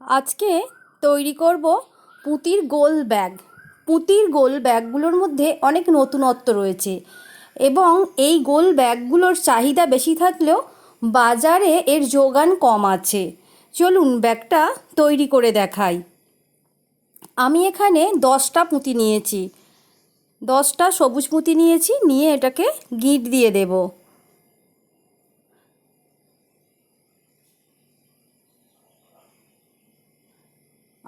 আজকে তৈরি করব পুঁতির গোল ব্যাগ। পুঁতির গোল ব্যাগগুলোর মধ্যে অনেক নতুনত্ব রয়েছে এবং এই গোল ব্যাগগুলোর চাহিদা বেশি থাকলেও বাজারে এর যোগান কম আছে। চলুন ব্যাগটা তৈরি করে দেখাই। আমি এখানে দশটা পুঁতি নিয়েছি। দশটা সবুজ পুঁতি নিয়েছি, নিয়ে এটাকে গিট দিয়ে দেবো।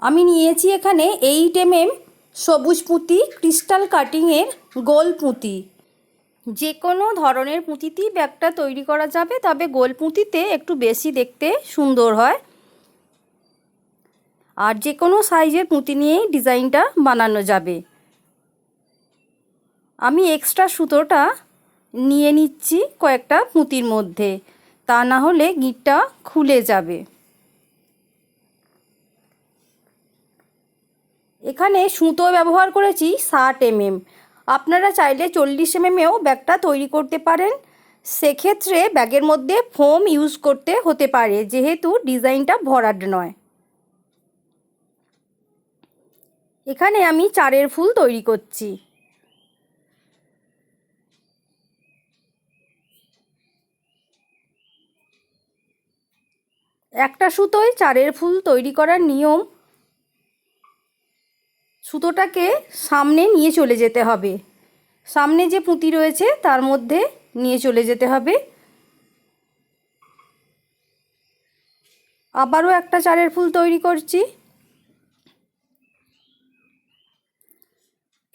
আমি নিয়েছি এখানে এইট এম এম সবুজ পুঁতি ক্রিস্টাল কাটিংয়ের গোল পুঁতি। যে কোনো ধরনের পুঁতিতেই ব্যাগটা তৈরি করা যাবে, তবে গোল পুঁতিতে একটু বেশি দেখতে সুন্দর হয়। আর যে কোনো সাইজের পুঁতি নিয়েই ডিজাইনটা বানানো যাবে। আমি এক্সট্রা সুতোটা নিয়ে নিচ্ছি কয়েকটা পুঁতির মধ্যে। তা না হলে গিটটা খুলে যাবে। এখানে সুতো ব্যবহার করেছি ষাট এমএম। আপনারা চাইলে চল্লিশ এমএমেও ব্যাগটা তৈরি করতে পারেন। সেক্ষেত্রে ব্যাগের মধ্যে ফোম ইউজ করতে হতে পারে, যেহেতু ডিজাইনটা ভরাট নয়। এখানে আমি চারের ফুল তৈরি করছি। একটা সুতোয় চারের ফুল তৈরি করার নিয়ম সুতোটাকে সামনে নিয়ে চলে যেতে হবে। সামনে যে পুঁতি রয়েছে, তার মধ্যে নিয়ে চলে যেতে হবে। আবারও একটা চারের ফুল তৈরি করছি।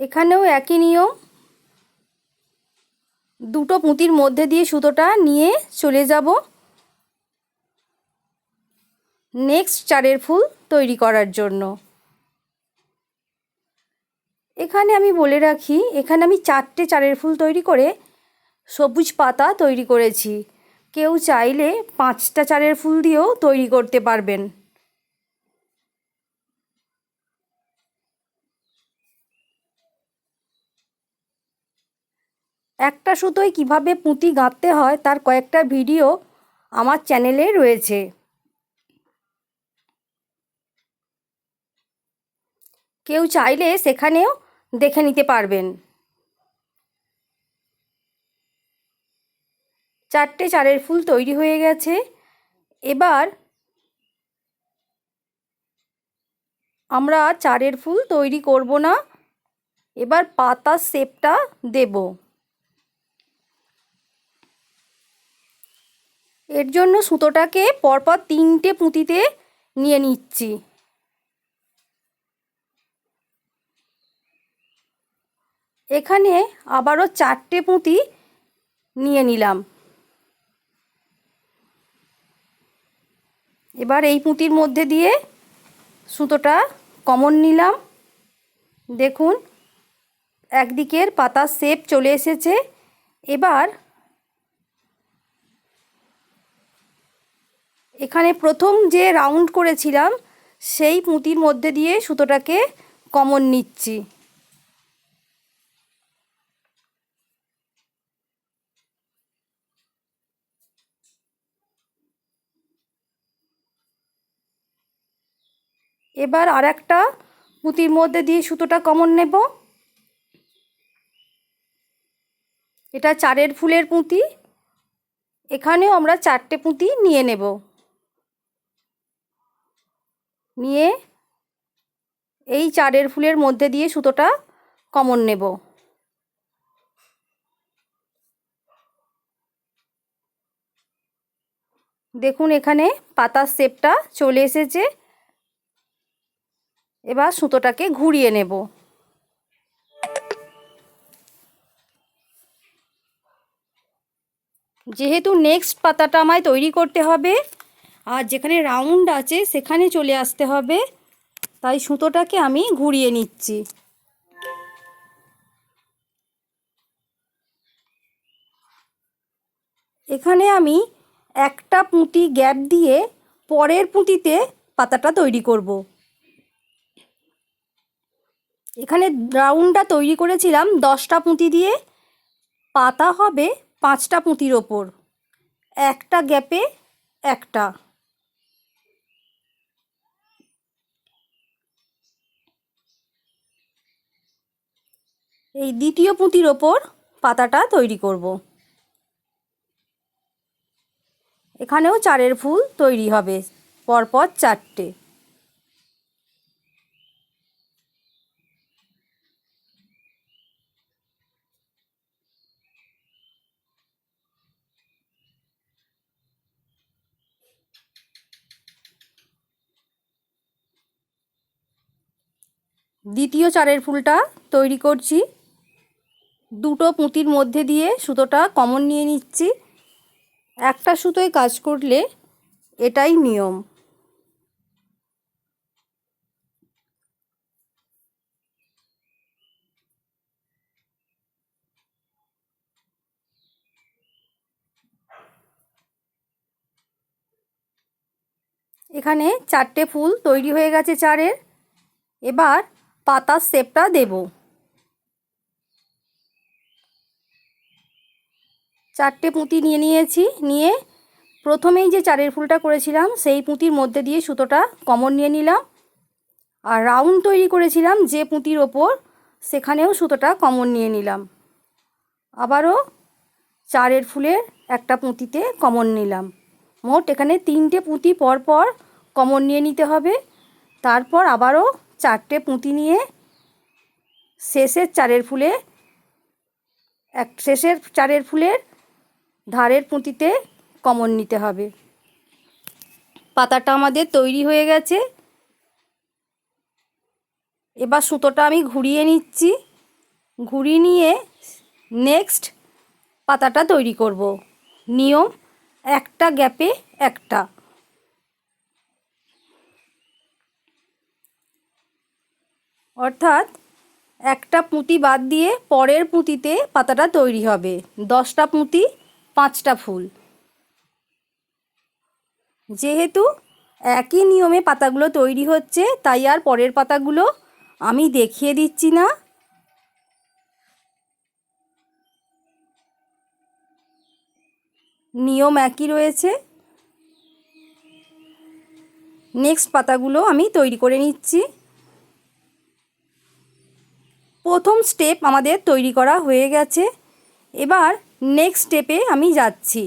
এখানেও একই নিয়ম। দুটো পুঁতির মধ্যে দিয়ে সুতোটা নিয়ে চলে যাব। নেক্সট চারের ফুল তৈরি করার জন্য। এখানে আমি বলে রাখি, এখানে আমি চারটে চারের ফুল তৈরি করে সবুজ পাতা তৈরি করেছি। কেউ চাইলে পাঁচটা চারের ফুল দিয়েও তৈরি করতে পারবেন। একটা সুতোয় কীভাবে পুঁতি গাঁথতে হয় তার কয়েকটা ভিডিও আমার চ্যানেলে রয়েছে। কেউ চাইলে সেখানেও দেখে নিতে পারবেন। চারটে চারের ফুল তৈরি হয়ে গেছে। এবার আমরা চারের ফুল তৈরি করব না। এবার পাতার শেপটা দেব। এর জন্য সুতোটাকে পরপর তিনটে পুঁতিতে নিয়ে নিচ্ছি। এখানে আবারও চারটে পুঁতি নিয়ে নিলাম। এবার এই পুঁতির মধ্যে দিয়ে সুতোটা কমন নিলাম। দেখুন, একদিকের পাতার শেপ চলে এসেছে। এবার এখানে প্রথম যে রাউন্ড করেছিলাম, সেই পুঁতির মধ্যে দিয়ে সুতোটাকে কমন নিচ্ছি। এবার আর একটা পুঁতির মধ্যে দিয়ে সুতোটা কমন নেব। এটা চারের ফুলের পুঁতি। এখানেও আমরা চারটে পুঁতি নিয়ে নেব। নিয়ে এই চারের ফুলের মধ্যে দিয়ে সুতোটা কমন নেব। দেখুন এখানে পাতার শেপটা চলে এসেছে। এবার সুতোটাকে ঘুরিয়ে নেব। যেহেতু নেক্সট পাতাটা আমায় তৈরি করতে হবে, আর যেখানে রাউন্ড আছে সেখানে চলে আসতে হবে, তাই সুতোটাকে আমি ঘুরিয়ে নিচ্ছি। এখানে আমি একটা পুঁতি গ্যাপ দিয়ে পরের পুঁতিতে পাতাটা তৈরি করব। এখানে রাউন্ডটা তৈরি করেছিলাম দশটা পুঁতি দিয়ে। পাতা হবে পাঁচটা পুঁতির ওপর। একটা গ্যাপে একটা। এই দ্বিতীয় পুঁতির ওপর পাতাটা তৈরি করব। এখানেও চারের ফুল তৈরি হবে, পরপর চারটে। দ্বিতীয় চারের ফুলটা তৈরি করছি। দুটো পুঁতির মধ্যে দিয়ে সুতোটা কমন নিয়ে নিচ্ছি। একটা সুতোয় কাজ করলে এটাই নিয়ম। এখানে চারটে ফুল তৈরি হয়ে গেছে চারের। এবার পাতার শেপটা দেব। চারটে পুঁতি নিয়ে নিয়েছি, নিয়ে প্রথমেই যে চারের ফুলটা করেছিলাম, সেই পুঁতির মধ্যে দিয়ে সুতোটা কমন নিয়ে নিলাম। আর রাউন্ড তৈরি করেছিলাম যে পুঁতির ওপর, সেখানেও সুতোটা কমন নিয়ে নিলাম। আবারও চারের ফুলের একটা পুঁতিতে কমন নিলাম। মোট এখানে তিনটে পুঁতি পর পর কমন নিয়ে নিতে হবে। তারপর আবারও চারটে পুঁতি নিয়ে শেষের চারের ফুলে, এক শেষের চারের ফুলের ধারের পুঁতিতে কমন নিতে হবে। পাতাটা আমাদের তৈরি হয়ে গেছে। এবার সুতোটা আমি ঘুরিয়ে নিচ্ছি। ঘুরিয়ে নিয়ে নেক্সট পাতাটা তৈরি করব। নিয়ম, একটা গ্যাপে একটা। অর্থাৎ একটা পুঁতি বাদ দিয়ে পরের পুঁতিতে পাতাটা তৈরি হবে। দশটা পুঁতি, পাঁচটা ফুল। যেহেতু একই নিয়মে পাতাগুলো তৈরি হচ্ছে, তাই আর পরের পাতাগুলো আমি দেখিয়ে দিচ্ছি না। নিয়ম একই রয়েছে। নেক্সট পাতাগুলো আমি তৈরি করে নিচ্ছি। প্রথম স্টেপ আমাদের তৈরি করা হয়ে গেছে। এবার নেক্সট স্টেপে আমি যাচ্ছি।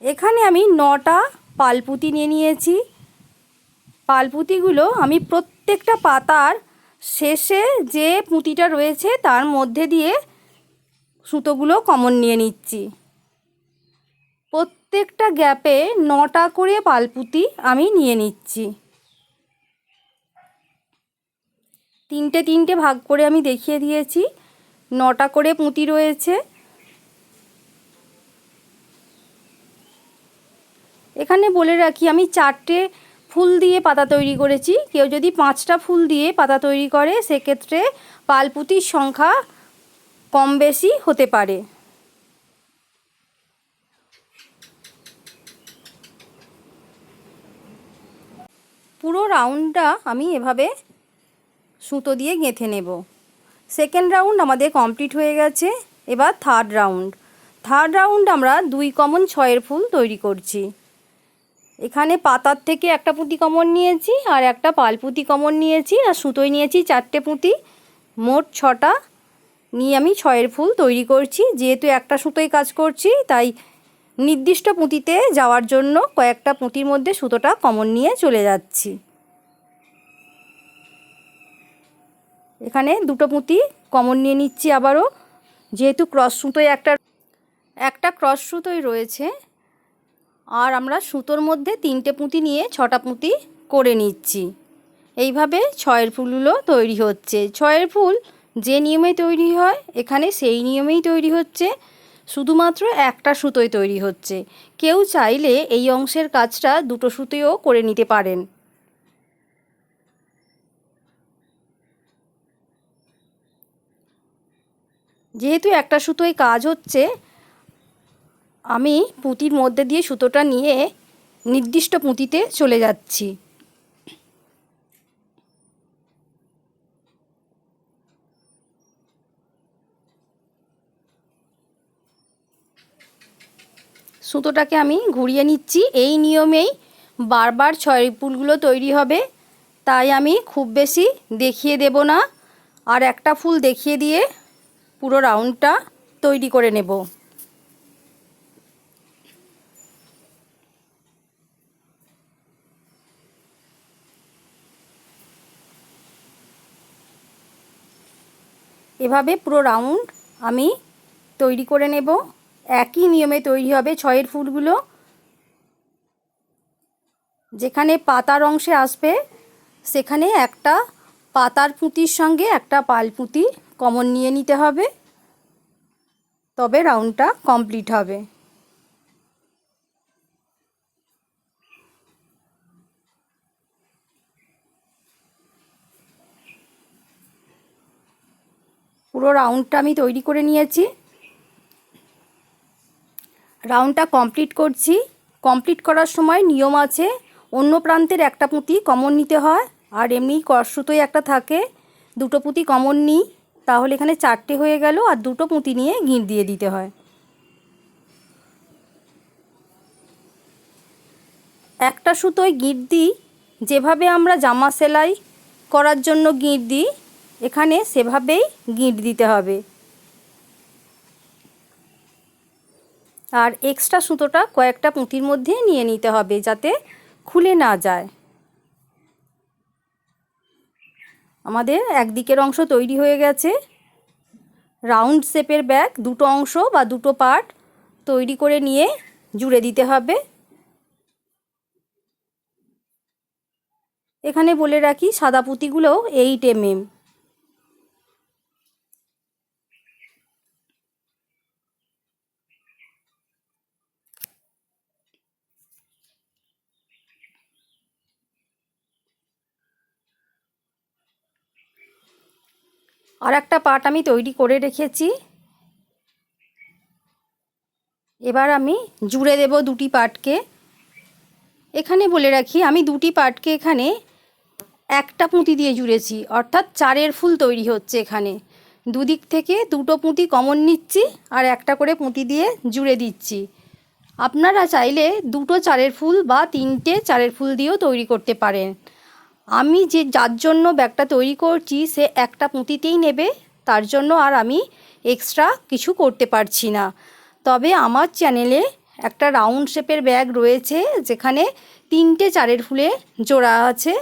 এখানে আমি নটা পালপুতি নিয়ে নিয়েছি। পালপুতিগুলো আমি প্রত্যেকটা পাতার শেষে যে পুঁতিটা রয়েছে তার মধ্যে দিয়ে সুতোগুলো কমন নিয়ে নিচ্ছি। প্রত্যেকটা গ্যাপে নটা করে পালপুতি আমি নিয়ে নিচ্ছি। তিনটে তিনটে ভাগ করে আমি দেখিয়ে দিয়েছি। নটা করে পুঁতি রয়েছে। এখানে বলে রাখি, আমি চারটে ফুল দিয়ে পাতা তৈরি করেছি। কেউ যদি পাঁচটা ফুল দিয়ে পাতা তৈরি করে, সেক্ষেত্রে পালপুতির সংখ্যা কম বেশি হতে পারে। পুরো রাউন্ডটা আমি এভাবে সুতো দিয়ে গেঁথে নেব। সেকেন্ড রাউন্ড আমাদের কমপ্লিট হয়ে গেছে। এবার থার্ড রাউন্ড থার্ড রাউন্ড আমরা দুই কমন ছয়ের ফুল তৈরি করছি। এখানে পাতার থেকে একটা পুঁতি কমন নিয়েছি আর একটা পালপুঁতি কমন নিয়েছি আর সুতোয় নিয়েছি চারটে পুঁতি। মোট ছটা নিয়ে আমি ছয়ের ফুল তৈরি করছি। যেহেতু একটা সুতোয় কাজ করছি, তাই নির্দিষ্ট পুঁতিতে যাওয়ার জন্য কয়েকটা পুঁতির মধ্যে সুতোটা কমন নিয়ে চলে যাচ্ছি। এখানে দুটো পুঁতি কমন নিয়ে নিচ্ছি আবারও। যেহেতু ক্রস সুতোয় একটা একটা ক্রস সুতোই রয়েছে, আর আমরা সুতোর মধ্যে তিনটে পুঁতি নিয়ে ছটা পুঁতি করে নিচ্ছি। এইভাবে ছয়ের ফুলগুলো তৈরি হচ্ছে। ছয়ের ফুল যে নিয়মে তৈরি হয়, এখানে সেই নিয়মেই তৈরি হচ্ছে। শুধুমাত্র একটা সুতোয় তৈরি হচ্ছে। কেউ চাইলে এই অংশের কাজটা দুটো সুতোয়ও করে নিতে পারেন। যেহেতু একটা সুতোয় কাজ হচ্ছে, আমি পুঁতির মধ্যে দিয়ে সুতোটা নিয়ে নির্দিষ্ট পুঁতিতে চলে যাচ্ছি। সুতোটাকে আমি ঘুরিয়ে নিচ্ছি। এই নিয়মেই বারবার ছয় ফুলগুলো তৈরি হবে। তাই আমি খুব বেশি দেখিয়ে দেব না। আর একটা ফুল দেখিয়ে দিয়ে পুরো রাউন্ডটা তৈরি করে নেব। এভাবে পুরো রাউন্ড আমি তৈরি করে নেব। একই নিয়মে তৈরি হবে ছয়ের ফুলগুলো। যেখানে পাতার অংশে আসবে, সেখানে একটা পাতার পুঁতির সঙ্গে একটা পাল পুঁতি কমন নিয়ে নিতে হবে। তবে রাউন্ডটা কমপ্লিট হবে। পুরো রাউন্ডটা আমি তৈরি করে নিয়েছি। রাউন্ডটা কমপ্লিট করছি। কমপ্লিট করার সময় নিয়ম আছে, অন্য প্রান্তের একটা পুঁতি কমন নিতে হয়, আর এমনি কষসুতোই একটা থাকে, দুটো পুঁতি কমন নিই। তাহলে এখানে চারটে হয়ে গেল আর দুটো পুঁতি নিয়ে গিঁট দিয়ে দিতে হয়। একটা সুতোয় গিঁট দিই, যেভাবে আমরা জামা সেলাই করার জন্য গিঁট দিই, এখানে সেভাবেই গিঁট দিতে হবে। আর এক্সট্রা সুতোটা কয়েকটা পুঁতির মধ্যে নিয়ে নিতে হবে যাতে খুলে না যায়। আমাদের একদিকের অংশ তৈরি হয়ে গেছে। রাউন্ড শেপের ব্যাগ, দুটো অংশ বা দুটো পার্ট তৈরি করে নিয়ে জুড়ে দিতে হবে। এখানে বলে রাখি, সাদা পুঁতিগুলোও এইট এমএম আর একটা পার্ট আমি তৈরি করে রেখেছি। এবার আমি জুড়ে দেব দুটি পার্টকে এখানে বলে রাখি, আমি দুটি পার্টকে এখানে একটা পুঁতি দিয়ে জুড়েছি, অর্থাৎ চারের ফুল তৈরি হচ্ছে এখানে। দুদিক থেকে দুটো পুঁতি কমন নিচ্ছি আর একটা করে পুঁতি দিয়ে জুড়ে দিচ্ছি। আপনারা চাইলে দুটো চারের ফুল বা তিনটে চারের ফুল দিয়েও তৈরি করতে পারেন। আমি যে, যার জন্য ব্যাগটা তৈরি করছি, সে একটা পুঁতিতেই নেবে, তার জন্য আর আমি এক্সট্রা কিছু করতে পারছি না। তবে আমার চ্যানেলে একটা রাউন্ড শেপের ব্যাগ রয়েছে, যেখানে তিনটে চারের ফুলে জোড়া আছে।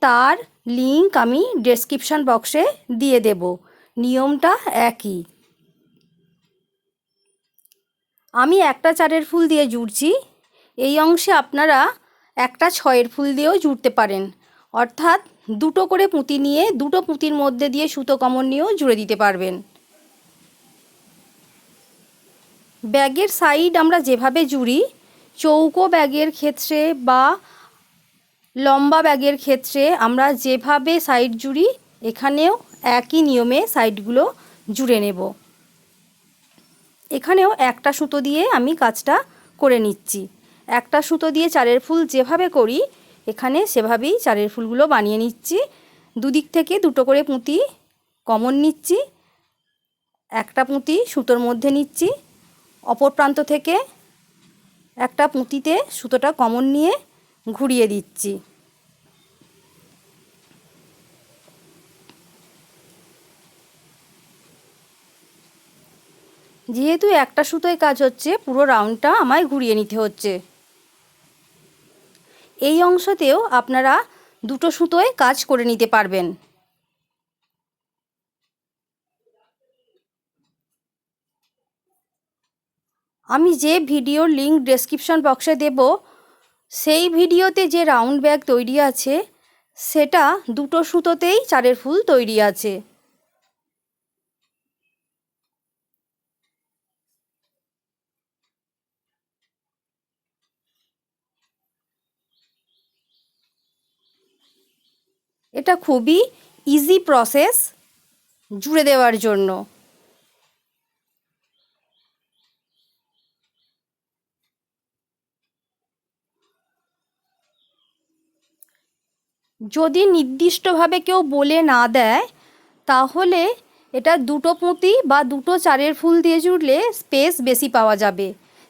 তার লিংক আমি ডেসক্রিপশান বক্সে দিয়ে দেব। নিয়মটা একই। আমি একটা চারের ফুল দিয়ে জুড়ছি। এই অংশে আপনারা একটা ছয়ের ফুল দিয়েও জুড়তে পারেন। অর্থাৎ দুটো করে পুঁতি নিয়ে দুটো পুঁতির মধ্যে দিয়ে সুতো কমন নিয়েও জুড়ে দিতে পারবেন। ব্যাগের সাইড আমরা যেভাবে জুড়ি, চৌকো ব্যাগের ক্ষেত্রে বা লম্বা ব্যাগের ক্ষেত্রে আমরা যেভাবে সাইড জুড়ি, এখানেও একই নিয়মে সাইডগুলো জুড়ে নেব। এখানেও একটা সুতো দিয়ে আমি কাজটা করে নিচ্ছি। একটা সুতো দিয়ে চারের ফুল যেভাবে করি এখানে সেভাবেই চারের ফুলগুলো বানিয়ে নিচ্ছি। দুদিক থেকে দুটো করে পুঁতি কমন নিচ্ছি। একটা পুঁতি সুতোর মধ্যে নিচ্ছি। অপর প্রান্ত থেকে একটা পুঁতিতে সুতোটা কমন নিয়ে ঘুরিয়ে দিচ্ছি। যেহেতু একটা সুতোয় কাজ হচ্ছে, পুরো রাউন্ডটা আমায় ঘুরিয়ে নিতে হচ্ছে। এই অংশতেও আপনারা দুটো সুতোয় কাজ করে নিতে পারবেন। আমি যে ভিডিওর লিঙ্ক ডেসক্রিপশন বক্সে দেব, সেই ভিডিওতে যে রাউন্ড ব্যাগ তৈরি আছে, সেটা দুটো সুতোতেই চারের ফুল তৈরি আছে। এটা খুবই ইজি প্রসেস জুড়ে দেওয়ার জন্য। যদি নির্দিষ্টভাবে কেউ বলে না দেয়, তাহলে এটা দুটো পুঁতি বা দুটো চারের ফুল দিয়ে জুড়লে স্পেস বেশি পাওয়া যাবে।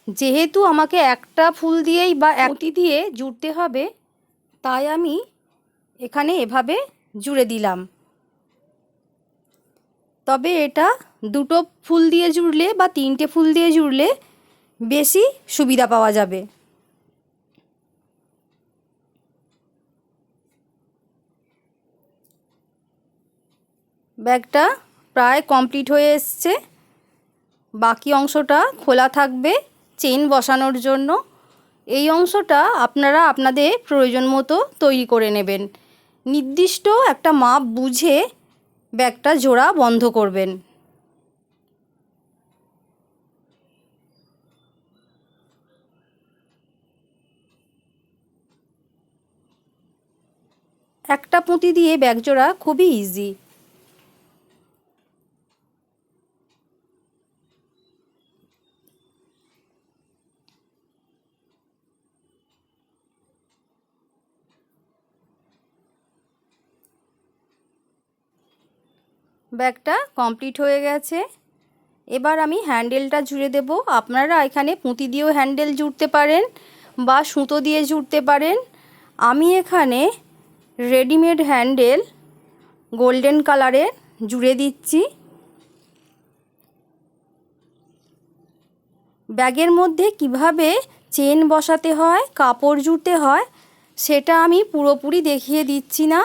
যেহেতু আমাকে একটা ফুল দিয়েই বা এক পুঁতি দিয়ে জুড়তে হবে, তাই আমি এখানে এভাবে জুড়ে দিলাম। তবে এটা দুটো ফুল দিয়ে জুড়লে বা তিনটে ফুল দিয়ে জুড়লে বেশি সুবিধা পাওয়া যাবে। ব্যাগটা প্রায় কমপ্লিট হয়ে এসছে। বাকি অংশটা খোলা থাকবে চেন বসানোর জন্য। এই অংশটা আপনারা আপনাদের প্রয়োজন মতো তৈরি করে নেবেন। নির্দিষ্ট একটা মাপ বুঝে ব্যাগটা জোড়া বন্ধ করবেন। একটা পুঁতি দিয়ে ব্যাগ জোড়া খুবই ইজি ব্যাগটা কমপ্লিট হয়ে গেছে। এবার আমি হ্যান্ডেলটা জুড়ে দেব। আপনারা এখানে পুঁতি দিয়েও হ্যান্ডেল জুড়তে পারেন বা সুতো দিয়ে জুড়তে পারেন। আমি এখানে রেডিমেড হ্যান্ডেল গোল্ডেন কালারের জুড়ে দিচ্ছি। ব্যাগের মধ্যে কীভাবে চেন বসাতে হয়, কাপড় জুড়তে হয়, সেটা আমি পুরোপুরি দেখিয়ে দিচ্ছি না।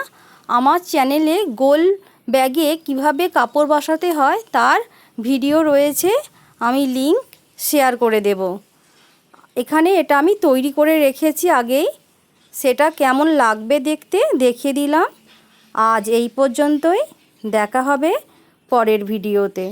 আমার চ্যানেলে গোল ব্যাগে কীভাবে কাপড় বসাতে হয় তার ভিডিও রয়েছে, আমি লিংক শেয়ার করে দেব। এখানে এটা আমি তৈরি করে রেখেছি আগেই। সেটা কেমন লাগবে দেখতে দেখে দিলাম। আজ এই পর্যন্তই, দেখা হবে পরের ভিডিওতে।